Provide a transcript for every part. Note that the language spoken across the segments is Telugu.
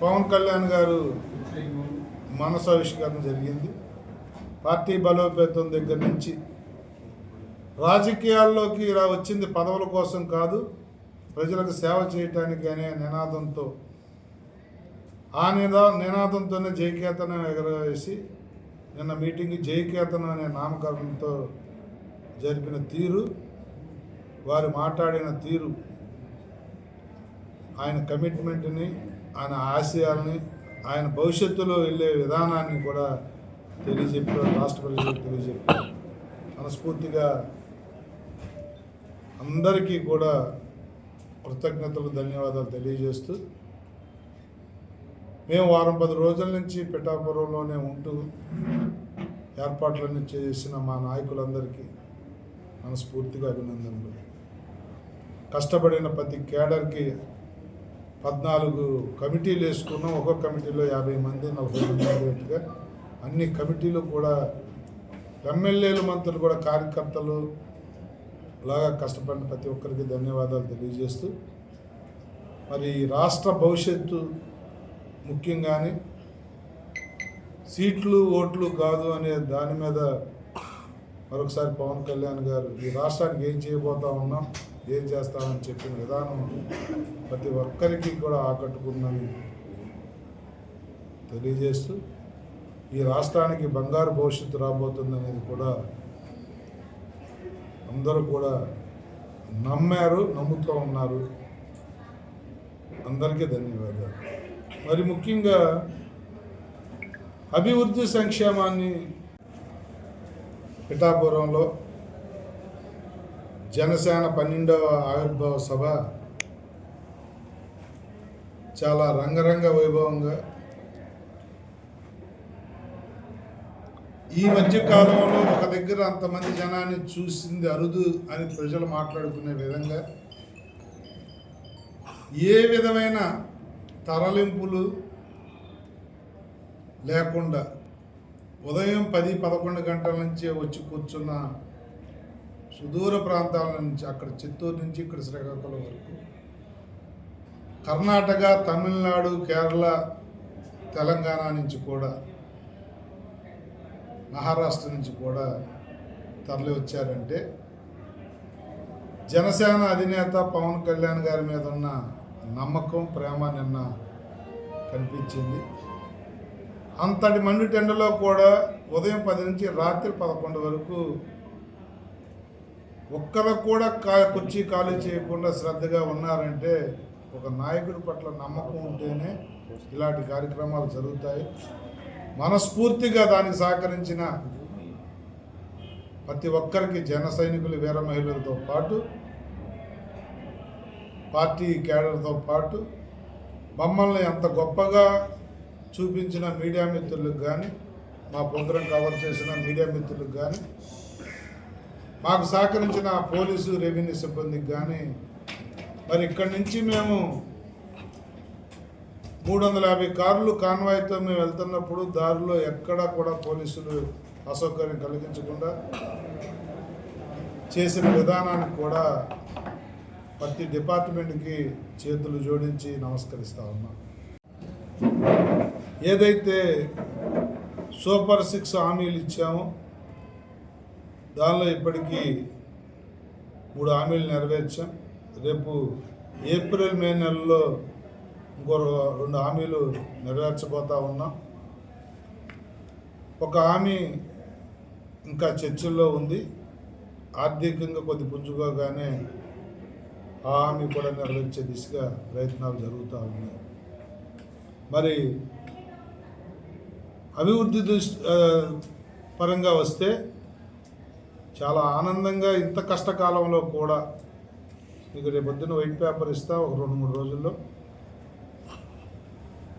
పవన్ కళ్యాణ్ గారు మనసావిష్కరణ జరిగింది. పార్టీ బలోపేతం దగ్గర నుంచి రాజకీయాల్లోకి ఇలా వచ్చింది పదవుల కోసం కాదు ప్రజలకు సేవ చేయటానికి అనే నినాదంతో ఆ నినా నినాదంతోనే జయకేతనం ఎగరవేసి నిన్న మీటింగ్ జయకేతనం అనే నామకరణంతో జరిపిన తీరు వారు మాట్లాడిన తీరు ఆయన కమిట్మెంట్ని ఆయన ఆశయాల్ని ఆయన భవిష్యత్తులో వెళ్ళే విధానాన్ని కూడా తెలియజెప్పారు రాష్ట్ర ప్రజలకు తెలియజెప్పారు. మనస్ఫూర్తిగా అందరికీ కూడా కృతజ్ఞతలు ధన్యవాదాలు తెలియజేస్తూ మేము వారం పది రోజుల నుంచి పిఠాపురంలోనే ఉంటూ ఏర్పాట్లన్నీ చేసిన మా నాయకులందరికీ మనస్ఫూర్తిగా అభినందనలు. కష్టపడిన ప్రతి కేడర్కి పద్నాలుగు కమిటీలు వేసుకున్నాం. ఒక్కొక్క కమిటీలో యాభై మంది నలభై మందిగా అన్ని కమిటీలు కూడా ఎమ్మెల్యేలు మంత్రులు కూడా కార్యకర్తలు లాగా కష్టపడిన ప్రతి ఒక్కరికి ధన్యవాదాలు తెలియజేస్తూ మరి రాష్ట్ర భవిష్యత్తు ముఖ్యంగానే సీట్లు ఓట్లు కాదు అనే దాని మీద మరొకసారి పవన్ కళ్యాణ్ గారు ఈ రాష్ట్రానికి ఏం చేయబోతా ఉన్నాం ఏం చేస్తామని చెప్పిన విధానం ప్రతి ఒక్కరికి కూడా ఆకట్టుకుందని తెలియజేస్తూ ఈ రాష్ట్రానికి బంగారు భవిష్యత్తు రాబోతుంది అనేది కూడా అందరూ కూడా నమ్మారు నమ్ముతూ ఉన్నారు. అందరికీ ధన్యవాదాలు. మరి ముఖ్యంగా అభివృద్ధి సంక్షేమాన్ని పిఠాపురంలో జనసేన పన్నెండవ ఆవిర్భావ సభ చాలా రంగరంగ వైభవంగా ఈ మధ్య కాలంలో ఒక దగ్గర అంతమంది జనాన్ని చూసింది అరుదు అని ప్రజలు మాట్లాడుకునే విధంగా ఏ విధమైన తరలింపులు లేకుండా ఉదయం పది పదకొండు గంటల నుంచి వచ్చి కూర్చున్న సుదూర ప్రాంతాల నుంచి అక్కడ చిత్తూరు నుంచి ఇక్కడ శ్రీకాకుళం వరకు. కర్ణాటక తమిళనాడు కేరళ తెలంగాణ నుంచి కూడా మహారాష్ట్ర నుంచి కూడా తరలి వచ్చారంటే జనసేన అధినేత పవన్ కళ్యాణ్ గారి మీద ఉన్న నమ్మకం ప్రేమ నిన్న కనిపించింది. అంతటి మండు టెండలో కూడా ఉదయం పది నుంచి రాత్రి పదకొండు వరకు ఒక్కరు కూడా కా కుర్చీ ఖాళీ చేయకుండా శ్రద్ధగా ఉన్నారంటే ఒక నాయకుడి పట్ల నమ్మకం ఉంటేనే ఇలాంటి కార్యక్రమాలు జరుగుతాయి. మనస్ఫూర్తిగా దానికి సహకరించిన ప్రతి ఒక్కరికి జన సైనికులు వీర మహిళలతో పాటు పార్టీ క్యాడర్తో పాటు మమ్మల్ని అంత గొప్పగా చూపించిన మీడియా మిత్రులకు కానీ మా ప్రోగ్రాం కవర్ చేసిన మీడియా మిత్రులకు కానీ మాకు సహకరించిన పోలీసు రెవెన్యూ సిబ్బందికి కానీ మరి ఇక్కడి నుంచి మేము మూడు వందల యాభై కార్లు కాన్వాయ్తో మేము వెళ్తున్నప్పుడు దారిలో ఎక్కడా కూడా పోలీసులు అసౌకర్యం కలిగించకుండా చేసిన విధానానికి కూడా ప్రతి డిపార్ట్మెంట్కి చేతులు జోడించి నమస్కరిస్తా ఉన్నాం. ఏదైతే సూపర్ సిక్స్ హామీలు ఇచ్చామో దానిలో ఇప్పటికీ మూడు హామీలు నెరవేర్చాం. రేపు ఏప్రిల్ మే నెలలో ఇంకో రెండు హామీలు నెరవేర్చబోతా ఉన్నాం. ఒక హామీ ఇంకా చర్చల్లో ఉంది. ఆర్థికంగా కొద్ది పుంజుకోగానే ఆ హామీ కూడా నెరవేర్చే దిశగా ప్రయత్నాలు జరుగుతూ ఉన్నాయి. మరి అభివృద్ధి దృష్టి పరంగా వస్తే చాలా ఆనందంగా ఇంత కష్టకాలంలో కూడా మీకు రేపు పొద్దున్న వైట్ పేపర్ ఇస్తా ఒక రెండు మూడు రోజుల్లో.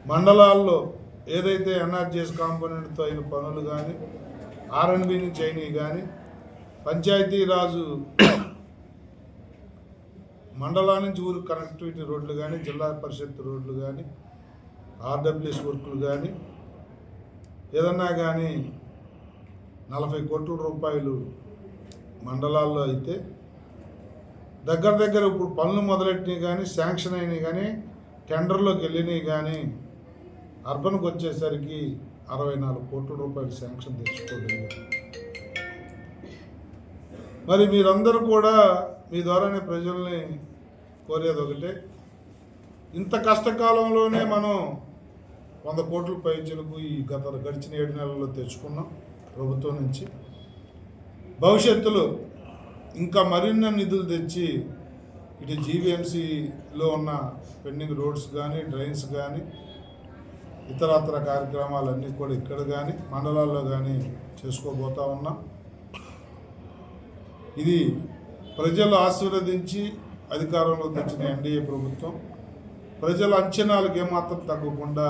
మండలాల్లో ఏదైతే ఎన్ఆర్జీఎస్ కాంపోనెంట్తో అయిన పనులు కానీ ఆర్ఎన్బి నుంచి అయినవి కానీ పంచాయతీరాజు మండలా నుంచి ఊరు కనెక్టివిటీ రోడ్లు కానీ జిల్లా పరిషత్ రోడ్లు కానీ ఆర్డబ్ల్యూఎస్ వర్కులు కానీ ఏదన్నా కానీ నలభై కోట్ల రూపాయలు మండలాల్లో అయితే దగ్గర దగ్గర ఇప్పుడు పనులు మొదలెట్టినవి కానీ శాంక్షన్ అయినవి కానీ టెండర్లోకి వెళ్ళినవి కానీ అర్బన్కి వచ్చేసరికి అరవై నాలుగు కోట్ల రూపాయలు శాంక్షన్ తెచ్చుకోగలిగారు మరి మీరందరూ కూడా మీ ద్వారానే ప్రజల్ని కోరేది ఒకటే ఇంత కష్టకాలంలోనే మనం వంద కోట్ల పైచులకు ఈ గత గడిచిన ఏడు నెలల్లో తెచ్చుకున్నాం ప్రభుత్వం నుంచి. భవిష్యత్తులో ఇంకా మరిన్ని నిధులు తెచ్చి ఇటు జీవీఎంసీలో ఉన్న పెండింగ్ రోడ్స్ కానీ డ్రైన్స్ కానీ ఇతరత్ర కార్యక్రమాలన్నీ కూడా ఇక్కడ కానీ మండలాల్లో కానీ చేసుకోబోతా ఉన్నాం. ఇది ప్రజలు ఆశీర్వదించి అధికారంలో తెచ్చిన ఎన్డీఏ ప్రభుత్వం. ప్రజల అంచనాలకు ఏమాత్రం తగ్గకుండా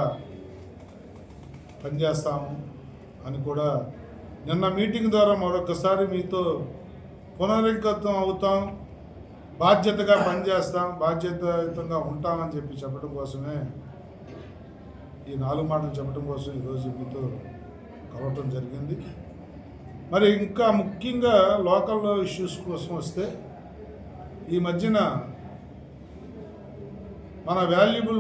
పనిచేస్తాము అని కూడా నిన్న మీటింగ్ ద్వారా మరొకసారి మీతో పునరంకితం అవుతాం బాధ్యతగా పనిచేస్తాం బాధ్యతయుతంగా ఉంటామని చెప్పి చెప్పడం కోసమే ఈ నాలుగు మాటలు చెప్పడం కోసం ఈరోజు మీతో కలవటం జరిగింది. మరి ఇంకా ముఖ్యంగా లోకల్ ఇష్యూస్ కోసం వస్తే ఈ మధ్యన మన వాల్యుబుల్